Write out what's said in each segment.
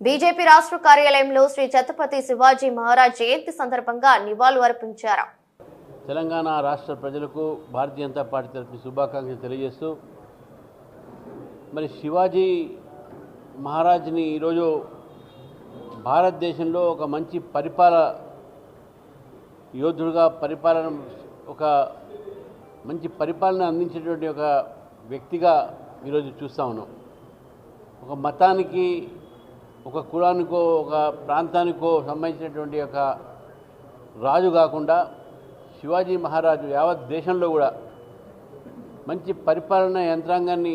BJP రాష్ట్ర కార్యాలయంలో శ్రీ ఛత్రపతి శివాజీ మహారాజ్ జయంతి సందర్భంగా నివాళులు అర్పించారు. తెలంగాణ రాష్ట్ర ప్రజలకు భారతీయ జనతా పార్టీ తరఫున శుభాకాంక్షలు తెలియజేస్తూ మరి శివాజీ మహారాజ్ని ఈరోజు భారతదేశంలో ఒక మంచి పరిపాల యోధుడుగా పరిపాలన ఒక మంచి పరిపాలన అందించేటువంటి ఒక వ్యక్తిగా ఈరోజు చూస్తూ ఉన్నాం. ఒక మతానికి ఒక కులానికో ఒక ప్రాంతానికో సంబంధించినటువంటి ఒక రాజు కాకుండా శివాజీ మహారాజు యావత్ దేశంలో కూడా మంచి పరిపాలన యంత్రాంగాన్ని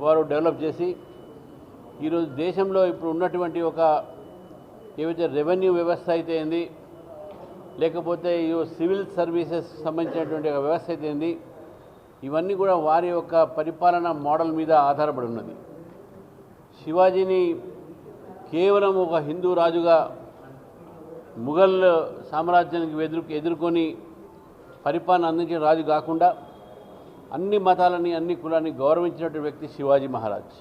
వారు డెవలప్ చేసి ఈరోజు దేశంలో ఇప్పుడు ఉన్నటువంటి ఒక ఏవైతే రెవెన్యూ వ్యవస్థ అయితే ఏంది లేకపోతే ఈ సివిల్ సర్వీసెస్ సంబంధించినటువంటి ఒక వ్యవస్థ అయితే ఏంది ఇవన్నీ కూడా వారి యొక్క పరిపాలన మోడల్ మీద ఆధారపడి ఉన్నది. శివాజీని కేవలం ఒక హిందూ రాజుగా ముఘల్ సామ్రాజ్యానికి ఎదురు ఎదుర్కొని పరిపాలన అందించిన రాజు కాకుండా అన్ని మతాలని అన్ని కులాన్ని గౌరవించినటువంటి వ్యక్తి శివాజీ మహారాజ్.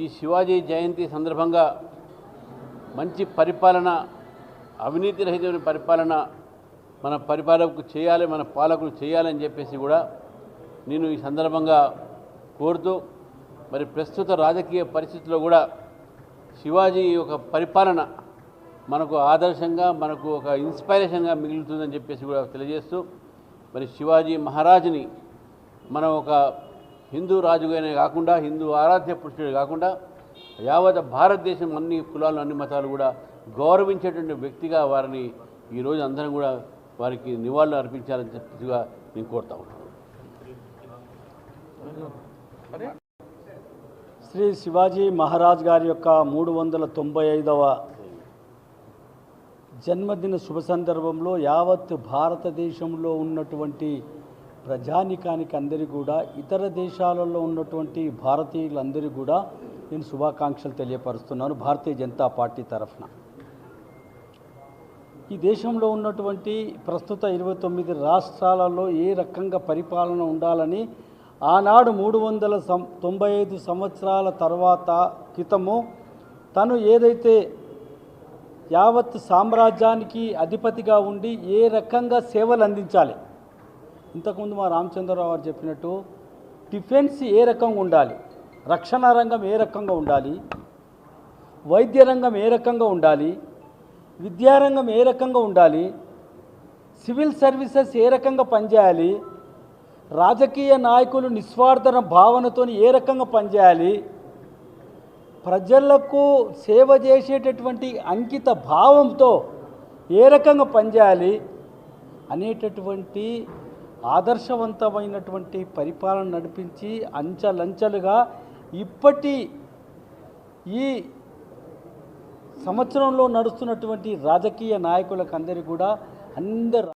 ఈ శివాజీ జయంతి సందర్భంగా మంచి పరిపాలన అవినీతి రహితమైన పరిపాలన మన పరిపాలకులు చేయాలి మన పాలకులు చేయాలని చెప్పేసి కూడా నేను ఈ సందర్భంగా కోరుతూ మరి ప్రస్తుత రాజకీయ పరిస్థితుల్లో కూడా శివాజీ యొక్క పరిపాలన మనకు ఆదర్శంగా మనకు ఒక ఇన్స్పైరేషన్గా మిగులుతుందని చెప్పేసి కూడా తెలియజేస్తూ మరి శివాజీ మహారాజుని మనం ఒక హిందూ రాజుగానే కాకుండా హిందూ ఆరాధ్య పురుషుడు కాకుండా యావత్ భారతదేశం అన్ని కులాలు అన్ని మతాలు కూడా గౌరవించేటువంటి వ్యక్తిగా వారిని ఈరోజు అందరం కూడా వారికి నివాళులు అర్పించాలని చెప్పేసిగా నేను కోరుతా ఉన్నాను. శ్రీ శివాజీ మహారాజ్ గారి యొక్క మూడు వందల తొంభై ఐదవ జన్మదిన శుభ సందర్భంలో యావత్ భారతదేశంలో ఉన్నటువంటి ప్రజానికానికి అందరికీ కూడా ఇతర దేశాలలో ఉన్నటువంటి భారతీయులందరికీ కూడా నేను శుభాకాంక్షలు తెలియపరుస్తున్నాను భారతీయ జనతా పార్టీ తరఫున. ఈ దేశంలో ఉన్నటువంటి ప్రస్తుత ఇరవై తొమ్మిది రాష్ట్రాలలో ఏ రకంగా పరిపాలన ఉండాలని ఆనాడు మూడు వందల సం తొంభై ఐదు సంవత్సరాల తర్వాత క్రితము తను ఏదైతే యావత్ సామ్రాజ్యానికి అధిపతిగా ఉండి ఏ రకంగా సేవలు అందించాలి. ఇంతకుముందు మా రామచంద్రరావు గారు చెప్పినట్టు డిఫెన్స్ ఏ రకంగా ఉండాలి రక్షణ రంగం ఏ రకంగా ఉండాలి వైద్య రంగం ఏ రకంగా ఉండాలి విద్యారంగం ఏ రకంగా ఉండాలి సివిల్ సర్వీసెస్ ఏ రకంగా పనిచేయాలి రాజకీయ నాయకులు నిస్వార్థ భావనతో ఏ రకంగా పనిచేయాలి? ప్రజలకు సేవ చేసేటటువంటి అంకిత భావంతో ఏ రకంగా పనిచేయాలి? అనేటటువంటి ఆదర్శవంతమైనటువంటి పరిపాలన నడిపించి అంచలంచెలుగా ఇప్పటి ఈ సంవత్సరంలో నడుస్తున్నటువంటి రాజకీయ నాయకులకు అందరికీ కూడా అందరు